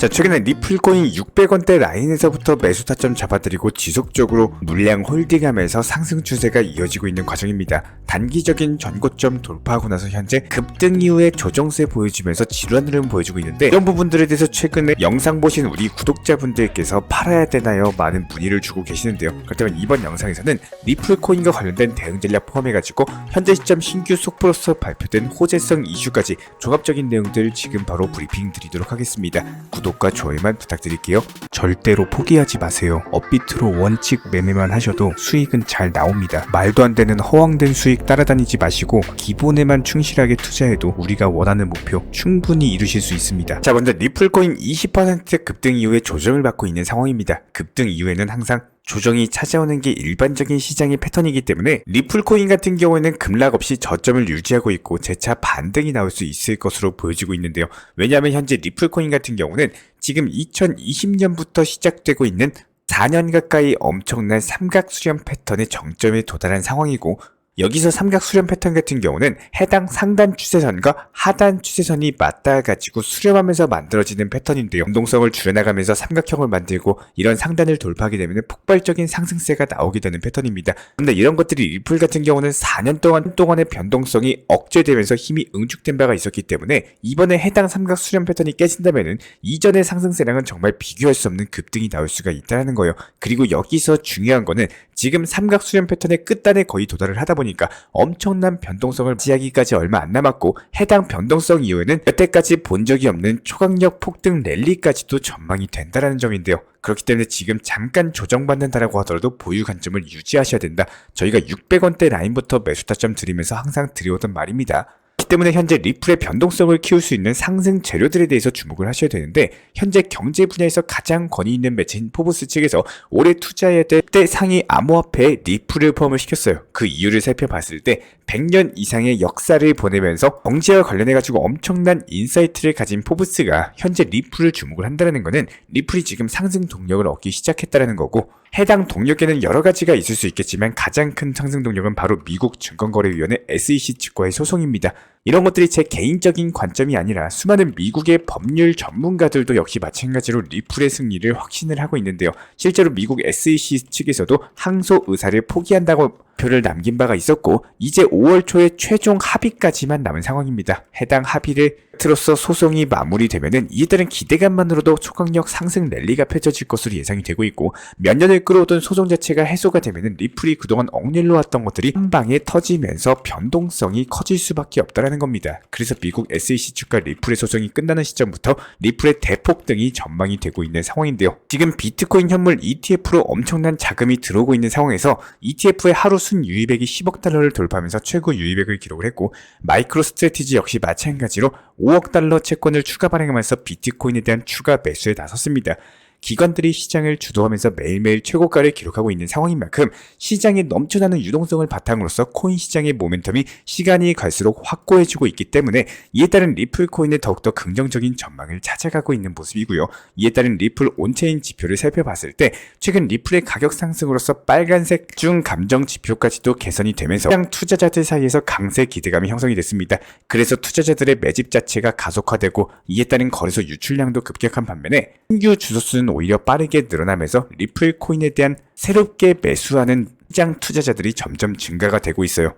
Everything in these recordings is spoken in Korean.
자, 최근에 리플코인 600원대 라인에서부터 매수 타점 잡아드리고 지속적으로 물량 홀딩하면서 상승 추세가 이어지고 있는 과정입니다. 단기적인 전고점 돌파하고 나서 현재 급등 이후에 조정세 보여주면서 지루한 흐름 보여주고 있는데 이런 부분들에 대해서 최근에 영상 보신 우리 구독자분들께서 팔아야 되나요? 많은 문의를 주고 계시는데요. 그렇다면 이번 영상에서는 리플코인과 관련된 대응 전략 포함해가지고 현재 시점 신규 속보로서 발표된 호재성 이슈까지 종합적인 내용들 지금 바로 브리핑 드리도록 하겠습니다. 구독 과 좋아요만 부탁드릴게요. 절대로 포기하지 마세요. 업비트로 원칙 매매만 하셔도 수익은 잘 나옵니다. 말도 안 되는 허황된 수익 따라다니지 마시고 기본에만 충실하게 투자해도 우리가 원하는 목표 충분히 이루실 수 있습니다. 자, 먼저 리플코인 20% 급등 이후에 조정을 받고 있는 상황입니다. 급등 이후에는 항상 조정이 찾아오는 게 일반적인 시장의 패턴이기 때문에 리플코인 같은 경우에는 급락 없이 저점을 유지하고 있고 재차 반등이 나올 수 있을 것으로 보여지고 있는데요. 왜냐하면 현재 리플코인 같은 경우는 지금 2020년부터 시작되고 있는 4년 가까이 엄청난 삼각 수렴 패턴의 정점에 도달한 상황이고 여기서 삼각 수렴 패턴 같은 경우는 해당 상단 추세선과 하단 추세선이 맞닿아 가지고 수렴하면서 만들어지는 패턴인데요. 운동성을 줄여나가면서 삼각형을 만들고 이런 상단을 돌파하게 되면 폭발적인 상승세가 나오게 되는 패턴입니다. 그런데 이런 것들이 리플 같은 경우는 4년 동안 동안의 변동성이 억제되면서 힘이 응축된 바가 있었기 때문에 이번에 해당 삼각 수렴 패턴이 깨진다면은 이전의 상승세랑은 정말 비교할 수 없는 급등이 나올 수가 있다는 거예요. 그리고 여기서 중요한 거는 지금 삼각 수렴 패턴의 끝단에 거의 도달을 하다 보니 까 엄청난 변동성을 지하기까지 얼마 안 남았고 해당 변동성 이후에는 여태까지 본 적이 없는 초강력 폭등 랠리까지도 전망이 된다라는 점인데요. 그렇기 때문에 지금 잠깐 조정받는다라고 하더라도 보유 관점을 유지하셔야 된다. 저희가 600원대 라인부터 매수 타점 드리면서 항상 드려오던 말입니다. 때문에 현재 리플의 변동성을 키울 수 있는 상승 재료들에 대해서 주목을 하셔야 되는데 현재 경제 분야에서 가장 권위 있는 매체인 포브스 측에서 올해 투자해야 될 때 상위 암호화폐에 리플을 포함을 시켰어요. 그 이유를 살펴봤을 때 100년 이상의 역사를 보내면서 경제와 관련해 가지고 엄청난 인사이트를 가진 포브스가 현재 리플을 주목을 한다는 것은 리플이 지금 상승 동력을 얻기 시작했다는 거고 해당 동력에는 여러 가지가 있을 수 있겠지만 가장 큰 상승 동력은 바로 미국 증권거래위원회 SEC 측과의 소송입니다. 이런 것들이 제 개인적인 관점이 아니라 수많은 미국의 법률 전문가들도 역시 마찬가지로 리플의 승리를 확신을 하고 있는데요. 실제로 미국 SEC 측에서도 항소 의사를 포기한다고 표를 남긴 바가 있었고 이제 5월 초에 최종 합의까지만 남은 상황입니다. 해당 합의를 트로서 소송이 마무리되면은 이에 따른 기대감만으로도 초강력 상승 랠리가 펼쳐질 것으로 예상이 되고 있고 몇 년을 끌어오던 소송 자체가 해소가 되면은 리플이 그동안 억눌러 왔던 것들이 한 방에 터지면서 변동성이 커질 수밖에 없다라는 겁니다. 그래서 미국 SEC 측과 리플의 소송이 끝나는 시점부터 리플의 대폭 등이 전망이 되고 있는 상황인데요. 지금 비트코인 현물 ETF로 엄청난 자금이 들어오고 있는 상황에서 ETF의 하루 순 유입액이 10억 달러를 돌파하면서 최고 유입액을 기록을 했고 마이크로 스트레티지 역시 마찬가지로 5억 달러 채권을 추가 발행하면서 비트코인에 대한 추가 매수에 나섰습니다. 기관들이 시장을 주도하면서 매일매일 최고가를 기록하고 있는 상황인 만큼 시장에 넘쳐나는 유동성을 바탕으로서 코인 시장의 모멘텀이 시간이 갈수록 확고해지고 있기 때문에 이에 따른 리플 코인의 더욱더 긍정적인 전망을 찾아가고 있는 모습이고요. 이에 따른 리플 온체인 지표를 살펴봤을 때 최근 리플의 가격 상승으로서 빨간색 중 감정 지표까지도 개선이 되면서 시장 투자자들 사이에서 강세 기대감이 형성이 됐습니다. 그래서 투자자들의 매집 자체가 가속화되고 이에 따른 거래소 유출량도 급격한 반면에 신규 주소수는 오히려 빠르게 늘어나면서 리플 코인에 대한 새롭게 매수하는 시장 투자자들이 점점 증가가 되고 있어요.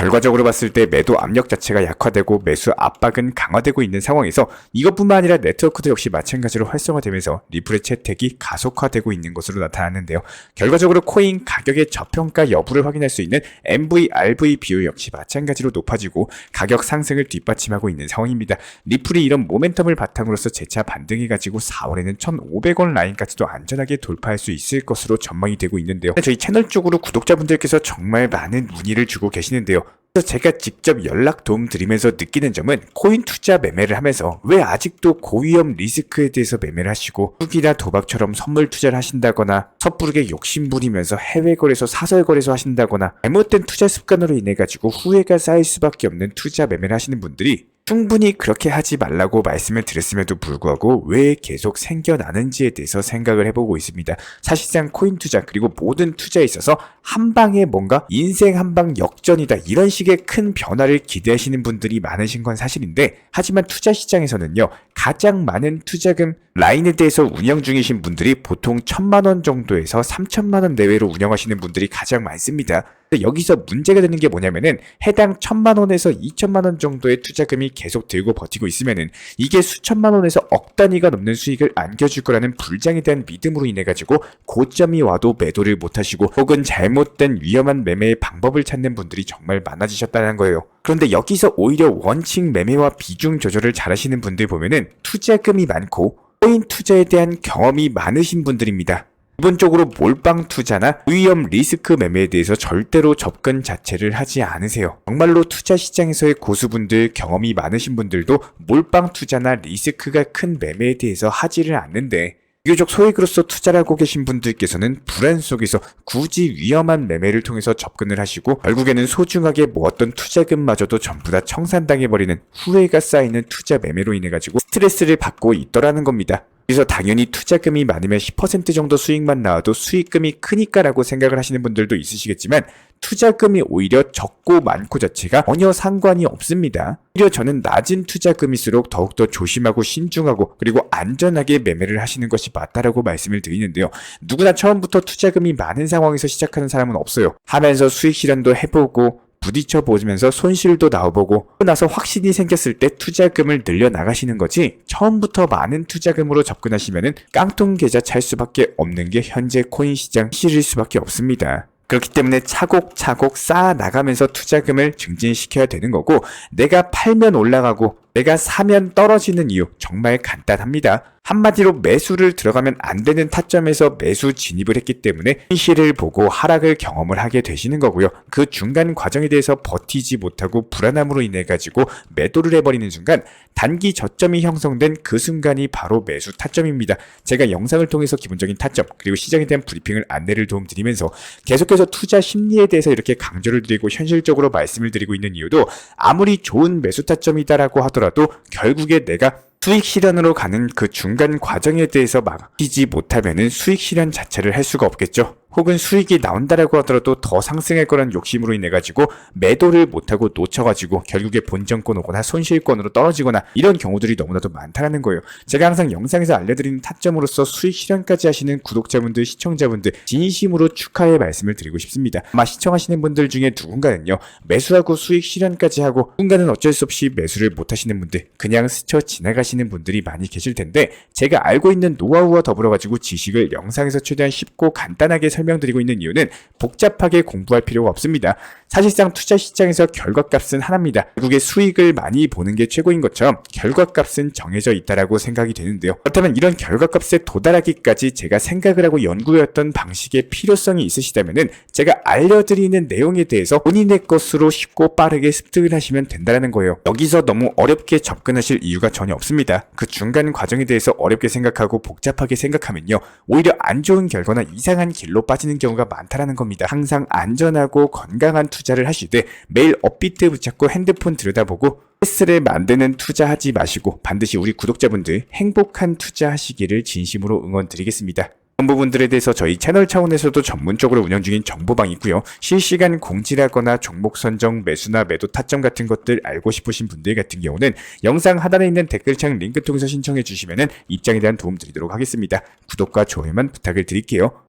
결과적으로 봤을 때 매도 압력 자체가 약화되고 매수 압박은 강화되고 있는 상황에서 이것뿐만 아니라 네트워크도 역시 마찬가지로 활성화되면서 리플의 채택이 가속화되고 있는 것으로 나타났는데요. 결과적으로 코인 가격의 저평가 여부를 확인할 수 있는 MV, RV 비율 역시 마찬가지로 높아지고 가격 상승을 뒷받침하고 있는 상황입니다. 리플이 이런 모멘텀을 바탕으로서 재차 반등해가지고 4월에는 1,500원 라인까지도 안전하게 돌파할 수 있을 것으로 전망이 되고 있는데요. 저희 채널 쪽으로 구독자분들께서 정말 많은 문의를 주고 계시는데요. 그래서 제가 직접 연락 도움 드리면서 느끼는 점은 코인 투자 매매를 하면서 왜 아직도 고위험 리스크에 대해서 매매를 하시고 투기나 도박처럼 선물 투자를 하신다거나 섣부르게 욕심부리면서 해외 거래소 사설 거래소 하신다거나 잘못된 투자 습관으로 인해 가지고 후회가 쌓일 수밖에 없는 투자 매매를 하시는 분들이 충분히 그렇게 하지 말라고 말씀을 드렸음에도 불구하고 왜 계속 생겨나는지에 대해서 생각을 해보고 있습니다. 사실상 코인 투자 그리고 모든 투자에 있어서 한 방에 뭔가 인생 한 방 역전이다 이런 식의 큰 변화를 기대하시는 분들이 많으신 건 사실인데 하지만 투자 시장에서는요 가장 많은 투자금 라인에 대해서 운영 중이신 분들이 보통 천만 원 정도에서 삼천만 원 내외로 운영하시는 분들이 가장 많습니다. 근데 여기서 문제가 되는 게 뭐냐면은 해당 천만 원에서 이천만 원 정도의 투자금이 계속 들고 버티고 있으면은 이게 수천만 원에서 억 단위가 넘는 수익을 안겨줄 거라는 불장에 대한 믿음으로 인해 가지고 고점이 와도 매도를 못 하시고 혹은 잘못된 위험한 매매의 방법을 찾는 분들이 정말 많아지셨다는 거예요. 그런데 여기서 오히려 원칙 매매와 비중 조절을 잘하시는 분들 보면은 투자금이 많고 코인 투자에 대한 경험이 많으신 분들입니다. 기본적으로 몰빵 투자나 위험 리스크 매매에 대해서 절대로 접근 자체를 하지 않으세요. 정말로 투자 시장에서의 고수분들, 경험이 많으신 분들도 몰빵 투자나 리스크가 큰 매매에 대해서 하지를 않는데 비교적 소액으로서 투자를 하고 계신 분들께서는 불안 속에서 굳이 위험한 매매를 통해서 접근을 하시고 결국에는 소중하게 모았던 투자금마저도 전부 다 청산당해버리는 후회가 쌓이는 투자 매매로 인해 가지고 스트레스를 받고 있더라는 겁니다. 그래서 당연히 투자금이 많으면 10% 정도 수익만 나와도 수익금이 크니까라고 생각을 하시는 분들도 있으시겠지만 투자금이 오히려 적고 많고 자체가 전혀 상관이 없습니다. 오히려 저는 낮은 투자금일수록 더욱더 조심하고 신중하고 그리고 안전하게 매매를 하시는 것이 맞다라고 말씀을 드리는데요. 누구나 처음부터 투자금이 많은 상황에서 시작하는 사람은 없어요. 하면서 수익 실현도 해보고 부딪혀 보면서 손실도 나와보고 나서 확신이 생겼을 때 투자금을 늘려 나가시는 거지 처음부터 많은 투자금으로 접근하시면은 깡통 계좌 찰 수밖에 없는 게 현재 코인 시장 실일 수밖에 없습니다. 그렇기 때문에 차곡차곡 쌓아 나가면서 투자금을 증진시켜야 되는 거고 내가 팔면 올라가고 내가 사면 떨어지는 이유 정말 간단합니다. 한마디로 매수를 들어가면 안 되는 타점에서 매수 진입을 했기 때문에 현실을 보고 하락을 경험을 하게 되시는 거고요. 그 중간 과정에 대해서 버티지 못하고 불안함으로 인해 가지고 매도를 해버리는 순간 단기 저점이 형성된 그 순간이 바로 매수 타점입니다. 제가 영상을 통해서 기본적인 타점 그리고 시장에 대한 브리핑을 안내를 도움드리면서 계속해서 투자 심리에 대해서 이렇게 강조를 드리고 현실적으로 말씀을 드리고 있는 이유도 아무리 좋은 매수 타점이다라고 하더라도 결국에 내가 수익 실현으로 가는 그 중간 과정에 대해서 막히지 못하면은 수익 실현 자체를 할 수가 없겠죠. 혹은 수익이 나온다라고 하더라도 더 상승할 거라는 욕심으로 인해 가지고 매도를 못하고 놓쳐가지고 결국에 본전권 오거나 손실권으로 떨어지거나 이런 경우들이 너무나도 많다라는 거예요. 제가 항상 영상에서 알려드리는 타점으로서 수익 실현까지 하시는 구독자분들, 시청자분들 진심으로 축하의 말씀을 드리고 싶습니다. 아마 시청하시는 분들 중에 누군가는요 매수하고 수익 실현까지 하고 누군가는 어쩔 수 없이 매수를 못하시는 분들, 그냥 스쳐 지나가시는 분들이 많이 계실 텐데 제가 알고 있는 노하우와 더불어 가지고 지식을 영상에서 최대한 쉽고 간단하게 설 명드리고 있는 이유는 복잡하게 공부할 필요가 없습니다. 사실상 투자 시장에서 결과값은 하나입니다. 결국에 수익을 많이 보는 게 최고인 것처럼 결과값은 정해져 있다라고 생각이 되는데요. 그렇다면 이런 결과값에 도달하기까지 제가 생각을 하고 연구해왔던 방식의 필요성이 있으시다면은 제가 알려드리는 내용에 대해서 본인의 것으로 쉽고 빠르게 습득을 하시면 된다는 거예요. 여기서 너무 어렵게 접근하실 이유가 전혀 없습니다. 그 중간 과정에 대해서 어렵게 생각하고 복잡하게 생각하면요. 오히려 안 좋은 결과나 이상한 길로 빠지는 경우가 많다라는 겁니다. 항상 안전하고 건강한 투자를 하시되 매일 업비트 붙잡고 핸드폰 들여다보고 스트레스를 만드는 투자하지 마시고 반드시 우리 구독자분들 행복한 투자하시기를 진심으로 응원드리겠습니다. 이런 부분들에 대해서 저희 채널 차원에서도 전문적으로 운영 중인 정보방이 있고요. 실시간 공지라거나 종목 선정, 매수나 매도 타점 같은 것들 알고 싶으신 분들 같은 경우는 영상 하단에 있는 댓글창 링크 통해서 신청해 주시면 입장에 대한 도움 드리도록 하겠습니다. 구독과 좋아요만 부탁을 드릴게요.